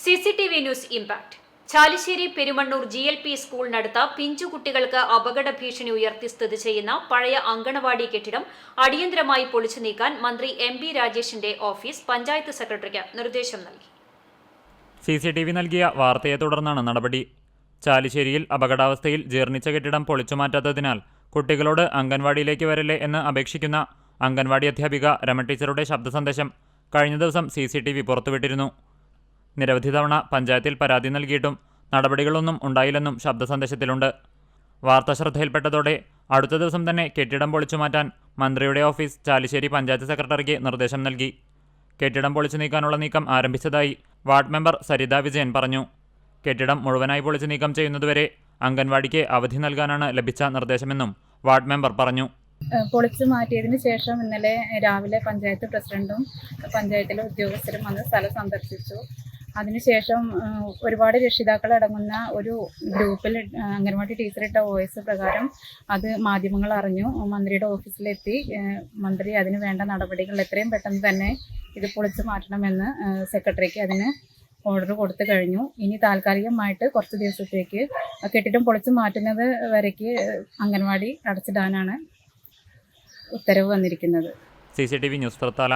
C C T V news impact. Chalissery Perumannur G L P സ്കൂളിനടുത്ത പിഞ്ചുകുട്ടികൾക്ക് അപകട ഭീഷണി ഉയർത്തി സ്ഥിതി ചെയ്യുന്ന പഴയ അങ്കണവാടി കെട്ടിടം അടിയന്തരമായി പൊളിച്ചു നീക്കാൻ മന്ത്രി എം ബി രാജേഷിന്റെ ഓഫീസ് പഞ്ചായത്ത് സെക്രട്ടറിക്ക് നിർദ്ദേശം നൽകി. സി സി ടി വി നൽകിയ വാർത്തയെ തുടർന്നാണ് നടപടി. ചാലിശ്ശേരിയിൽ അപകടാവസ്ഥയിൽ ജീർണിച്ച കെട്ടിടം പൊളിച്ചുമാറ്റാത്തതിനാൽ കുട്ടികളോട് അംഗൻവാടിയിലേക്ക് വരല്ലേ എന്ന് അപേക്ഷിക്കുന്ന അംഗൻവാടി അധ്യാപിക രമ ടീച്ചറുടെ ശബ്ദ സന്ദേശം കഴിഞ്ഞ ദിവസം സി സി ടി വി പുറത്തുവിട്ടിരുന്നു. നിരവധി തവണ പഞ്ചായത്തിൽ പരാതി നൽകിയിട്ടും നടപടികളൊന്നും ഉണ്ടായില്ലെന്നും ശബ്ദ സന്ദേശത്തിലുണ്ട് വാർത്ത ശ്രദ്ധയിൽപ്പെട്ടതോടെ അടുത്ത ദിവസം തന്നെ കെട്ടിടം പൊളിച്ചു മാറ്റാൻ മന്ത്രിയുടെ ഓഫീസ് ചാലിശ്ശേരി പഞ്ചായത്ത് സെക്രട്ടറിക്ക് നിർദ്ദേശം നൽകി. കെട്ടിടം പൊളിച്ചു നീക്കാനുള്ള നീക്കം ആരംഭിച്ചതായി വാർഡ് മെമ്പർ സരിത വിജയൻ പറഞ്ഞു. കെട്ടിടം മുഴുവനായി പൊളിച്ചു നീക്കം ചെയ്യുന്നതുവരെ അംഗൻവാടിക്ക് അവധി നൽകാനാണ് ലഭിച്ച നിർദ്ദേശമെന്നും വാർഡ് മെമ്പർ പറഞ്ഞു. പൊളിച്ചു മാറ്റിയതിന് ശേഷം ഇന്നലെ രാവിലെ പഞ്ചായത്ത് പ്രസിഡന്റും പഞ്ചായത്തിലെ ഉദ്യോഗസ്ഥരും വന്ന് സ്ഥലം സന്ദർശിച്ചു. അതിനുശേഷം ഒരുപാട് രക്ഷിതാക്കൾ അടങ്ങുന്ന ഒരു ഗ്രൂപ്പിൽ ടീച്ചർ ഇട്ട വോയിസ് പ്രകാരം അത് മാധ്യമങ്ങൾ അറിഞ്ഞു. മന്ത്രിയുടെ ഓഫീസിലെത്തി. മന്ത്രി അതിന് വേണ്ട നടപടികൾ എത്രയും പെട്ടെന്ന് തന്നെ ഇത് പൊളിച്ചു മാറ്റണമെന്ന് സെക്രട്ടറിക്ക് അതിന് ഓർഡർ കൊടുത്തു കഴിഞ്ഞു. ഇനി താൽക്കാലികമായിട്ട് കുറച്ച് ദിവസത്തേക്ക് കെട്ടിടം പൊളിച്ചു മാറ്റുന്നത് വരയ്ക്ക് അംഗൻവാടി അടച്ചിടാനാണ് ഉത്തരവ് വന്നിരിക്കുന്നത്. C C T V news Thrithala